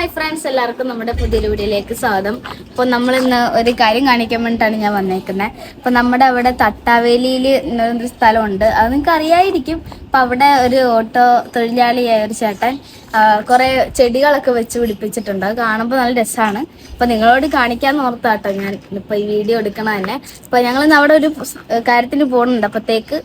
Hi friends എല്ലാവർക്കും നമ്മുടെ പുതിയ വീഡിയോയിലേക്ക് സ്വാഗതം. അപ്പോൾ നമ്മളിന്ന് ഒരു കാര്യം കാണിക്കാൻ വേണ്ടിയിട്ടാണ് ഞാൻ വന്നേക്കുന്നത് അപ്പോൾ നമ്മുടെ അവിടെ തട്ടാവേലിയിൽ ഒരു സ്ഥലമുണ്ട്. അത് നിങ്ങൾക്ക് അറിയായിരിക്കും. അപ്പോൾ അവിടെ ഒരു ഓട്ടോ തൊഴിലാളിയായ ഒരു ചേട്ടൻ കുറേ ചെടികളൊക്കെ വെച്ച് പിടിപ്പിച്ചിട്ടുണ്ട്. അത് കാണുമ്പോൾ നല്ല രസമാണ്. അപ്പോൾ നിങ്ങളോട് കാണിക്കാൻ ഓർത്താട്ടോ ഞാൻ ഇപ്പോൾ ഈ വീഡിയോ എടുക്കണ തന്നെ. അപ്പോൾ ഞങ്ങൾ ഇന്ന് അവിടെ ഒരു കാര്യത്തിന് പോകുന്നുണ്ട്. അപ്പോഴത്തേക്ക്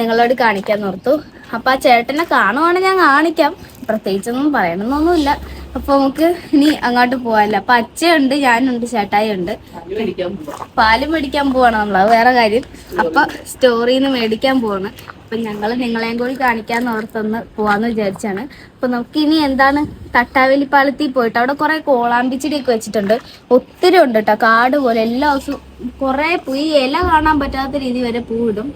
നിങ്ങളോട് കാണിക്കാൻ ഓർത്തു. അപ്പോൾ ആ ചേട്ടനെ കാണുവാണെങ്കിൽ ഞാൻ കാണിക്കാം. പ്രത്യേകിച്ചൊന്നും പറയണമെന്നൊന്നുമില്ല. അപ്പൊ നമുക്ക് ഇനി അങ്ങോട്ട് പോവാല്ലോ അപ്പൊ അച്ഛയുണ്ട് ഞാനുണ്ട് ചേട്ടായി ഉണ്ട് പാൽ മേടിക്കാൻ പോവാണ് നമ്മൾ അത് വേറെ കാര്യം. അപ്പൊ സ്റ്റോറിന്ന് മേടിക്കാൻ പോവാണ്. അപ്പൊ ഞങ്ങൾ നിങ്ങളെയും കൂടി കാണിക്കാന്ന് ഓർത്തൊന്ന് പോവാന്ന് വിചാരിച്ചാണ്. അപ്പൊ നമുക്ക് ഇനി എന്താണ്? തട്ടാവേലി പാലത്തിൽ പോയിട്ട് അവിടെ കുറെ കോളാമ്പിച്ചെടിയൊക്കെ വെച്ചിട്ടുണ്ട്. ഒത്തിരി ഉണ്ട് കേട്ടോ കാട് പോലെ. എല്ലാ ദിവസവും കുറെ പൂ ഈ ഇല കാണാൻ പറ്റാത്ത രീതി വരെ പൂ ഇടും.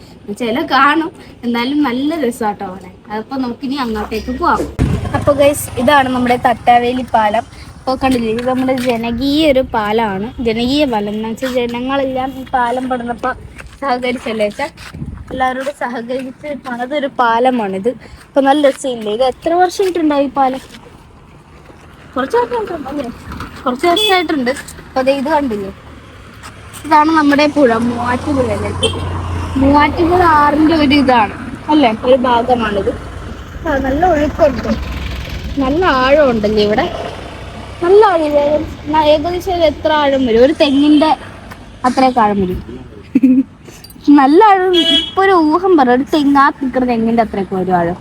ചില കാണും. എന്നാലും നല്ല രസമാട്ടോ അവിടെ അതപ്പോ നമുക്കിനി അങ്ങോട്ടേക്ക് പോവാം. അപ്പൊ ഗൈസ് ഇതാണ് നമ്മുടെ തട്ടാവേലി പാലം. അപ്പോൾ കണ്ടില്ലേ ഇത് നമ്മുടെ ജനകീയ ഒരു പാലമാണ് ജനകീയ പാലം എന്ന് വെച്ചാൽ ജനങ്ങളെല്ലാം ഈ പാലം പണിതപ്പോൾ സഹകരിച്ചല്ലേ? വെച്ചാൽ എല്ലാവരോടും സഹകരിച്ച് പണിതൊരു പാലമാണിത്. അപ്പോൾ നല്ല രസമില്ലേ ഇത് എത്ര വർഷമായിട്ടുണ്ടാവും ഈ പാലം? കുറച്ച് വർഷമായിട്ടുണ്ടല്ലേ കുറച്ച് വർഷമായിട്ടുണ്ട് അപ്പോൾ ദേ ഇത് കണ്ടില്ലേ? ഇതാണ് നമ്മുടെ പുഴ മൂവാറ്റുപുഴ അല്ലേ? മൂവാറ്റുപുഴ ആറിന്റെ ഒരു ഇതാണ്. അല്ലേ? ഒരു ഭാഗമാണിത്. നല്ല ഒഴുക്കുണ്ട്. നല്ല ആഴം ഉണ്ടല്ലേ ഇവിടെ? നല്ല ആഴം ഏകദേശം എത്ര ആഴം വരും? ഒരു തെങ്ങിന്റെ അത്രയൊക്കെ ആഴം വരും. നല്ല ആഴം ഇപ്പൊ ഒരു ഊഹം പറ ഒരു തെങ്ങാ നിൽക്കുന്ന തെങ്ങിന്റെ അത്രയൊക്കെ വരും ആഴം.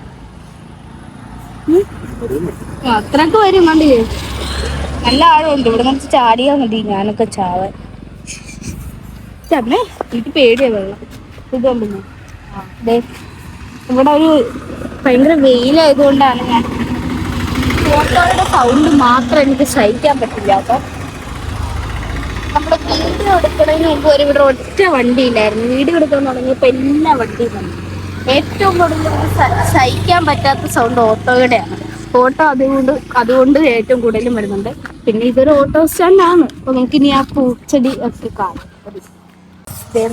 അത്രയൊക്കെ വരും കണ്ടില്ലേ നല്ല ആഴമുണ്ട് ഇവിടെ നമുക്ക് ചാടിയാ മതി ഞാനൊക്കെ ചാവാൻ. തന്നെ എനിക്ക് പേടിയാ വെള്ളം. ദേ ഇവിടെ ഒരു ഭയങ്കര വെയിലായതുകൊണ്ടാണ് ഞാൻ ഓട്ടോയുടെ സൗണ്ട് മാത്രം എനിക്ക് സഹിക്കാൻ പറ്റില്ല അപ്പൊ നമ്മുടെ വീട് എടുക്കണതിന് മുമ്പ് ഒരു ഇവിടെ ഒറ്റ വണ്ടി ഇല്ലായിരുന്നു. വീട് എടുക്കാൻ തുടങ്ങിയപ്പോ എല്ലാ വണ്ടിയും വന്നു. ഏറ്റവും കൂടുതൽ സഹിക്കാൻ പറ്റാത്ത സൗണ്ട് ഓട്ടോയുടെയാണ്. ഓട്ടോ അതുകൊണ്ട് അതുകൊണ്ട് ഏറ്റവും കൂടുതലും വരുന്നുണ്ട്. പിന്നെ ഇതൊരു ഓട്ടോ സ്റ്റാൻഡാണ് അപ്പൊ നമുക്ക് ഇനി ആ പൂച്ചെടി ഒക്കെ കാണാം.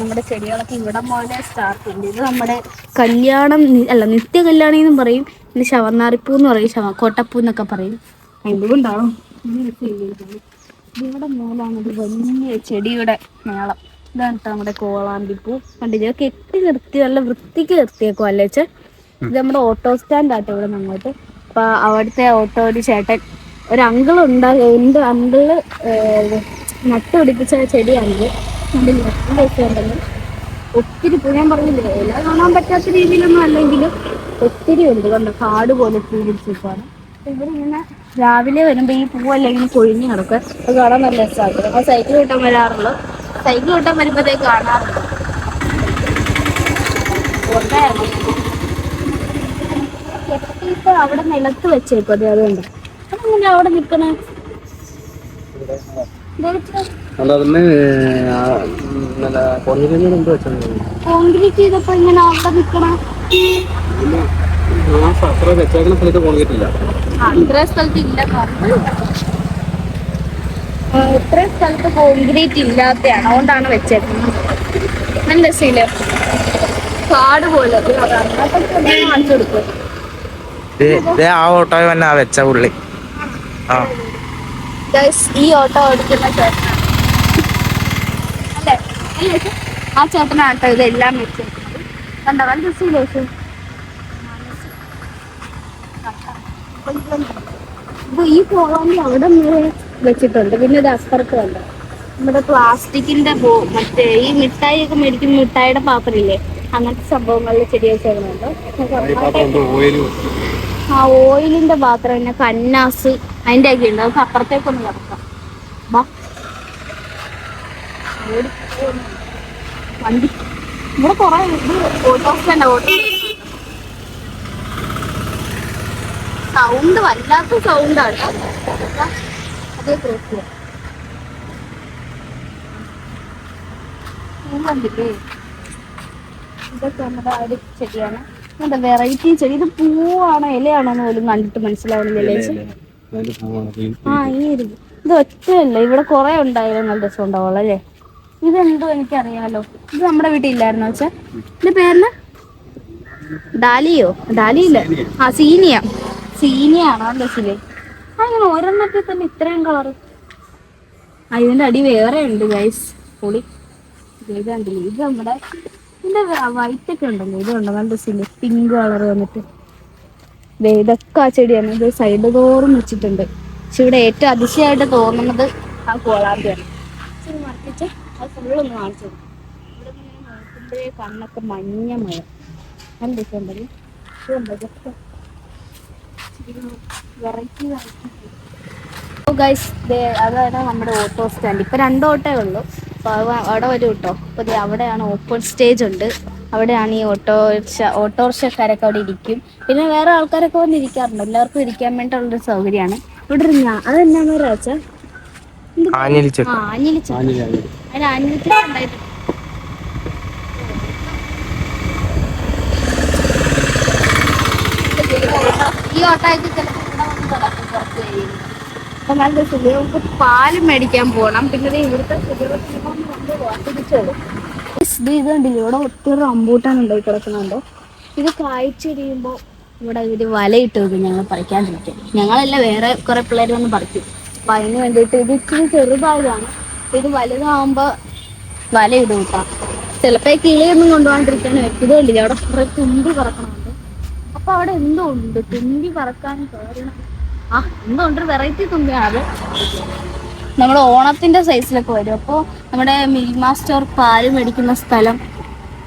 നമ്മുടെ ചെടികളൊക്കെ ഇവിടെ പോലെ സ്റ്റാർട്ട് ഉണ്ട് ഇത് നമ്മുടെ കല്യാണം അല്ല നിത്യ കല്യാണി എന്നും പറയും. പിന്നെ ശവന്നാറിപ്പൂ എന്ന് പറയും. ശവ കോട്ടപ്പൂ എന്നൊക്കെ പറയും എന്തുകൊണ്ടാണോ ഇവിടെ മൂലാണത് വലിയ ചെടിയുടെ മേളം. ഇതാണ് നമ്മുടെ കോളാമ്പിപ്പൂ കണ്ടില്ലേ? ഇതൊക്കെ കെട്ടി നിർത്തി നല്ല വൃത്തിക്ക് നിർത്തിയേക്കും അല്ലേ വെച്ചാൽ ഇത് നമ്മുടെ ഓട്ടോ സ്റ്റാൻഡ് ആട്ടോ ഇവിടെ നമ്മോട്ട് അപ്പൊ അവിടുത്തെ ഓട്ടോ ഒരു ചേട്ടൻ ഒരു അങ്കിൾ ഉണ്ടാകും എന്റെ അങ്കിൾ നട്ടുപിടിപ്പിച്ച ചെടിയാണിത് കണ്ടില്ലേ? ഒത്തിരി പൂ ഞാൻ പറഞ്ഞില്ലേ എല്ലാം കാണാൻ പറ്റാത്ത രീതിയിലൊന്നും അല്ലെങ്കിലും ഒത്തിരി ഉണ്ട്. കണ്ടോ? കാട് പോലെ പിടിച്ചിട്ടാണ് ഇവിടെ ഇങ്ങനെ രാവിലെ വരുമ്പോ ഈ പൂവെല്ലാം ഇങ്ങനെ കൊഴിഞ്ഞ് കിടക്കുക. അത് കാണാൻ നല്ല രസമാണ് അപ്പൊ സൈക്കിൾ കിട്ടാൻ വരാറുള്ളൂ. സൈക്കിൾ കിട്ടാൻ വരുമ്പോഴത്തേക്ക് കാണാറുണ്ട് ഇപ്പൊ അവിടെ നിലത്ത് വെച്ചേക്കും. അതെ അതുകൊണ്ട്. അതെങ്ങനെ അവിടെ വെച്ചത് കോൺക്രീറ്റ് ചെയ്തപ്പോ ഇങ്ങനെ അവിടെ നിക്കണ അത്ര വെച്ചേക്കുന്ന സ്ഥലത്ത് കോൺക്രീറ്റ് ഇല്ല ഇത്ര സ്ഥലത്ത് ഇല്ല ഇത്ര സ്ഥലത്ത് കോൺക്രീറ്റ് ഇല്ലാത്തയാണ്. അതുകൊണ്ടാണ് വെച്ചേക്കുന്നത്. നല്ല രസമില്ല കാട് പോലെ കാണിച്ചു കൊടുക്കും. ആ ഓട്ടോ തന്നെ വെച്ച പുള്ളി. ആ. ഈ ഓട്ടോ ഓടിക്കുന്ന ചേട്ടനാണ്. അല്ലേ? അല്ലേ? ആ ചേട്ടനാട്ടോ ഇതെല്ലാം വെച്ചേക്കുന്നത്. കണ്ടോ? നല്ല രസമില്ലേ ഇത് ഈ പോകാൻ അവിടെ വരെ വെച്ചിട്ടുണ്ട്. പിന്നെ ഇത് അപ്പുറത്ത് വേണ്ട നമ്മുടെ പ്ലാസ്റ്റിക്കിന്റെ ബോ മറ്റേ ഈ മിഠായി ഒക്കെ മേടിക്കുന്ന മിഠായിയുടെ പാത്രമില്ലേ? അങ്ങനത്തെ സംഭവങ്ങളിൽ ചെടി വെച്ചേക്കുന്നുണ്ട് ഓയിലും ആ ഓയിലിന്റെ പാത്രം പിന്നെ കന്നാസ് അതിന്റെ ഒക്കെ ഉണ്ട്. നമുക്ക് അപ്പുറത്തേക്കൊന്ന് കിടക്കാം. വണ്ടി. ഇവിടെ കൊറേ ഫോട്ടോസ് തന്നെ ഓട്ടോ സൗണ്ട് വല്ലാത്ത സൗണ്ടാണ് അതേ ക്രോസ് ചെയ്യാം ഇത് കണ്ടില്ലേ? ഇതൊക്കെ നമ്മുടെ ആ ഒരു ചെടിയാണ്. എന്താ വെറൈറ്റി ചെടി. ഇത് പൂവാണോ? ഇലയാണോ എന്ന് പോലും കണ്ടിട്ട് അതിന്റെ ആ ഈ ഒരു ഇത് ഒറ്റയല്ല? ഇവിടെ കുറെ ഉണ്ടായിരുന്നു നല്ല രസം ഉണ്ടാവുള്ളൂ അല്ലേ? ഇതെന്തോ എനിക്കറിയാലോ. ഇത് നമ്മുടെ വീട്ടിൽ ഇല്ലായിരുന്നു വെച്ചാ ഇതിന്റെ പേരിന് ഡാലിയോ? ഡാലിയില്ല. ആ സീനിയ. സീനിയാണോ രസിലെ അങ്ങനെ ഒരെണ്ണത്തിൽ തന്നെ ഇത്രയും കളർ ആ ഇതിന്റെ അടി വേറെ ഉണ്ട് ഗൈസ് പൊളി. ഇതാണ്ടില്ല ഇത് നമ്മുടെ ഇതിന്റെ വൈറ്റ് ഒക്കെ ഉണ്ടല്ലോ. ഇത് ഉണ്ടോ? നല്ല രസമില്ലേ പിങ്ക് കളർ വന്നിട്ട്. ഇതൊക്കെ ആ ചെടിയാണ്. ഇത് സൈഡ് തോറും വെച്ചിട്ടുണ്ട്. പക്ഷെ ഇവിടെ ഏറ്റവും അതിശയമായിട്ട് തോന്നുന്നത് ആ ഫുള്ളൊന്ന് കാണിച്ചത് ഇവിടെ നോക്കുമ്പോഴേ കണ്ണൊക്കെ മഞ്ഞ മഴ. നല്ല രസമുണ്ടല്ലോ ഇതുണ്ടോ വെറൈറ്റി ഗൈസ് അതാണ് നമ്മുടെ ഓട്ടോ സ്റ്റാൻഡ് ഇപ്പൊ രണ്ട് ഓട്ടേ ഉള്ളൂ. അപ്പൊ അവിടെ വരും കേട്ടോ അവിടെയാണ് ഓപ്പൺ സ്റ്റേജ് ഉണ്ട്. അവിടെയാണ് ഈ ഓട്ടോറിക്ഷ ഓട്ടോറിക്ഷക്കാരൊക്കെ അവിടെ ഇരിക്കും. പിന്നെ വേറെ ആൾക്കാരൊക്കെ വന്ന് ഇരിക്കാറുണ്ട്. എല്ലാവർക്കും ഇരിക്കാൻ വേണ്ടിയുള്ളൊരു സൗകര്യമാണ്. ഇവിടെ ഒരു ഞാ അതെന്നാന്ന് പറയാച്ചാ ആഞ്ഞിലിച്ചക്ക ആ ആഞ്ഞിലിച്ച ആഞ്ഞിലി ആഞ്ഞിലി. ഈ ഓട്ടോയ്ക്ക് ചിലപ്പോൾ ഇവിടെ വന്ന് കിടക്കും കുറച്ച് കഴിയുമ്പോൾ അപ്പൊ നല്ല സുഖം. നമുക്ക് പാൽ മേടിക്കാൻ പോകണം പിന്നെ ദേ ഇവിടുത്തെ തിരിച്ചോളൂ ഇത് കണ്ടില്ലേ? ഇവിടെ ഒത്തിരി റംബൂട്ടാൻ ഉണ്ടായി കിടക്കുന്നുണ്ടോ? ഇത് കായ്ച്ചിരിയുമ്പോ ഇവിടെ ഇവർ വലയിട്ട് വെക്കും. ഞങ്ങൾ പറിക്കാണ്ടിരിക്കാൻ ഞങ്ങളല്ല വേറെ കുറെ പിള്ളേർ വന്ന് പറിക്കും. അപ്പൊ അതിന് വേണ്ടിയിട്ട് ഇത് ഇച്ചിരി ചെറുതായതാണ്. ഇത് വലുതാവുമ്പോ വല ഇടും കേട്ടോ ചിലപ്പോ ഈ കിളിയൊന്നും കൊണ്ടുപോകാണ്ടിരിക്കാൻ വെക്കും ഇത് അവിടെ കുറെ തുമ്പി പറക്കണമുണ്ട് അപ്പൊ അവിടെ എന്തോ ഉണ്ട് തുമ്പി പറക്കാൻ കാരണം ആ എന്തോ ഉണ്ട്? വെറൈറ്റി തുമ്പിയാണ് നമ്മൾ ഓണത്തിന്റെ സൈസിലൊക്കെ വരും. അപ്പോൾ നമ്മുടെ മിൽക്ക് മാസ്റ്റർ പാൽ മേടിക്കുന്ന സ്ഥലം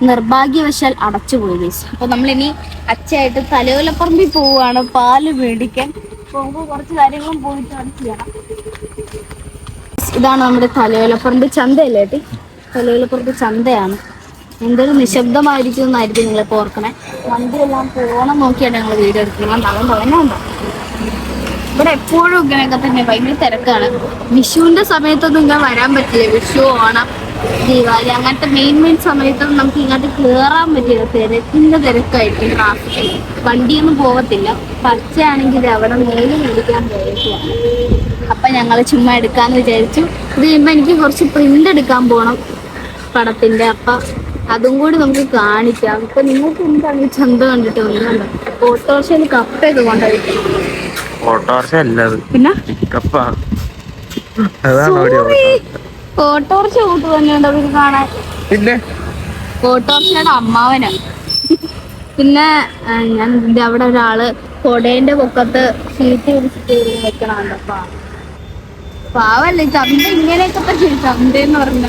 നിർഭാഗ്യവശാൽ അടച്ചുപോയി ഗൈസ് അപ്പൊ നമ്മളിനി അച്ഛയായിട്ട് തലയോലപ്പറമ്പിൽ പോവുകയാണ് പാൽ മേടിക്കാൻ. പോകുമ്പോൾ കുറച്ച് കാര്യങ്ങളും പോയിട്ടാണ് ചെയ്യണം. ഇതാണ് നമ്മുടെ തലയോലപ്പറമ്പ് ചന്തയല്ലേ ഏട്ടി? തലയോലപ്പറമ്പ് ചന്തയാണ്. എന്തൊരു നിശബ്ദമായിരിക്കും എന്നായിരിക്കും നിങ്ങളിപ്പോൾ ഓർക്കണേ. വണ്ടിയെല്ലാം പോണം നോക്കിയാണ് ഞങ്ങൾ വീഡിയോ എടുക്കുന്നത്. നല്ലം തുടങ്ങുന്നുണ്ടോ ഇവിടെ എപ്പോഴും ഇങ്ങനെയൊക്കെ തന്നെ ഭയങ്കര തിരക്കാണ്. വിഷുവിന്റെ സമയത്തൊന്നും ഇങ്ങനെ വരാൻ പറ്റില്ല. വിഷു ഓണം ദീപാവലി അങ്ങനത്തെ മെയിൻ മെയിൻ സമയത്തൊന്നും നമുക്ക് ഇങ്ങോട്ട് കേറാൻ പറ്റില്ല. തിരക്കിന്റെ തിരക്കായിരിക്കും ട്രാഫിക് വണ്ടിയൊന്നും പോകത്തില്ല. പച്ചയാണെങ്കിൽ അവിടെ മേലെ മേടിക്കാൻ പോയിട്ടില്ല അപ്പൊ ഞങ്ങൾ ചുമ്മാ എടുക്കാന്ന് വിചാരിച്ചു. ഇത് കഴിയുമ്പോ എനിക്ക് കുറച്ച് പ്രിന്റ് എടുക്കാൻ പോകണം പടത്തിന്റെ. അപ്പൊ അതും കൂടി നമുക്ക് കാണിക്കാം. ഇപ്പൊ നിങ്ങൾക്ക് എന്താണ് ഈ ചന്ത കണ്ടിട്ട് ഒന്നുമല്ല ഓട്ടോറിക്ഷയിൽ കപ്പയൊക്കെ കൊണ്ടുപോയി. ഓട്ടോറിക്ഷ അല്ലത്. പിന്നെ? കപ്പ. ഓട്ടോറിക്ഷ കൂട്ട് തന്നെയുണ്ടോ അവർക്ക് കാണാൻ. പിന്നെ? ഓട്ടോറിക്ഷയുടെ അമ്മാവനാ. പിന്നെ ഞാൻ ഇതിന്റെ അവിടെ ഒരാൾ കൊടേന്റെ പൊക്കത്ത് ഷീറ്റ് വിരിച്ചിട്ട് വെക്കണുണ്ട് അപ്പൊ പാവല്ലേ ചന്ത ഇങ്ങനെയൊക്കെ തന്നെ ചന്ത എന്ന് പറഞ്ഞ.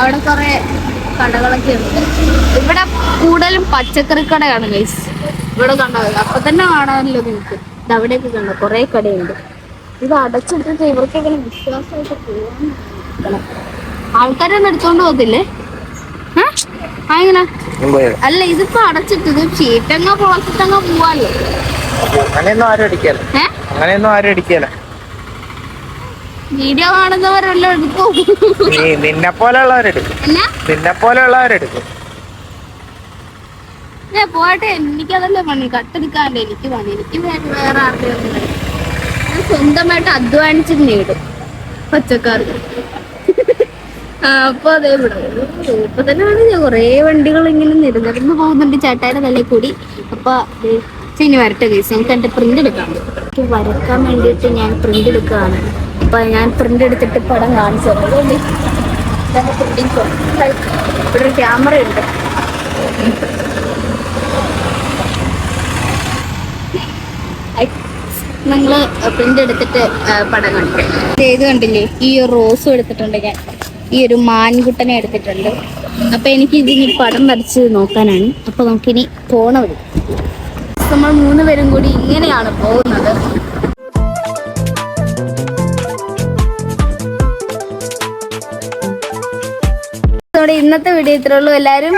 അവിടെ കുറെ കടകളൊക്കെ ഉണ്ട്. ഇവിടെ കൂടുതലും പച്ചക്കറി കടയാണ് ഗൈസ് ഇവിടെ കണ്ടത് അപ്പൊ തന്നെ കാണാനല്ലോ നിങ്ങൾക്ക്? ഇത് അവിടെയൊക്കെ കണ്ടോ? കുറെ കടയുണ്ട്. ഇത് അടച്ചിട്ടിട്ട് ഇവർക്ക് എങ്ങനെ വിശ്വാസമായിട്ട് പോകാൻ ആൾക്കാരൊന്നും എടുത്തോണ്ട് പോകത്തില്ലേ? അല്ല ഇതിപ്പോ അടച്ചിട്ടത് ചീറ്റങ്ങ പൊളച്ചിട്ടങ്ങ പോവാല്ലോ. അങ്ങനെയൊന്നും ആരും അടിക്കല അങ്ങനെയൊന്നും ആരും അടിക്കല വീഡിയോ കാണുന്നവരെല്ലാം എടുക്കും. നീ നിന്നെ പോലെയുള്ളവരെടുക്കും എന്നാ? നിന്നെ പോലെയുള്ളവരെടുക്കും ഏ പോട്ടെ എനിക്കതല്ലേ പണി. കട്ടെടുക്കാണ്ട് എനിക്ക് പണി. എനിക്ക് വേറെ ആരുടെ ഒന്നും ഞാൻ സ്വന്തമായിട്ട് അധ്വാനിച്ച് നേടും. പച്ചക്കറി അപ്പൊ അതേ ഇവിടെ ഇപ്പൊ തന്നെ ആണ് കൊറേ വണ്ടികൾ ഇങ്ങനെ നിരനിരന്ന് പോകുന്നുണ്ട് ചേട്ടായുടെ തലയിൽ കൂടി. അപ്പൊ ശനി ഇനി വരട്ടെ കേസ് നമുക്ക് എന്റെ പ്രിന്റ് എടുക്കാം. എനിക്ക് വരക്കാൻ വേണ്ടിയിട്ട് ഞാൻ പ്രിന്റ് എടുക്കുകയാണ്. അപ്പൊ ഞാൻ പ്രിന്റ് എടുത്തിട്ട് പടം കാണിച്ചു ഇവിടെ ഒരു ക്യാമറ ഉണ്ട്. നിങ്ങൾ പ്രിന്റ് എടുത്തിട്ട് പടം കണ്ടു ചെയ്ത് കണ്ടില്ലേ? ഈ ഒരു റോസും എടുത്തിട്ടുണ്ട് ഞാൻ. ഈ ഒരു മാൻകുട്ടനെ എടുത്തിട്ടുണ്ട്. അപ്പൊ എനിക്ക് ഇതിനി പടം വരച്ച് നോക്കാനാണ്. അപ്പൊ നമുക്കിനി പോണ നമ്മൾ മൂന്ന് പേരും കൂടി ഇങ്ങനെയാണ് പോകുന്നത്. ഇന്നത്തെ വീഡിയോ ഇത്രേ ഉള്ളൂ. എല്ലാവരും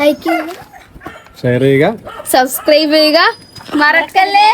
ചെയ്യുക ഷെയർ ചെയ്യുക. സബ്സ്ക്രൈബ് ചെയ്യുക. മറക്കല്ലേ.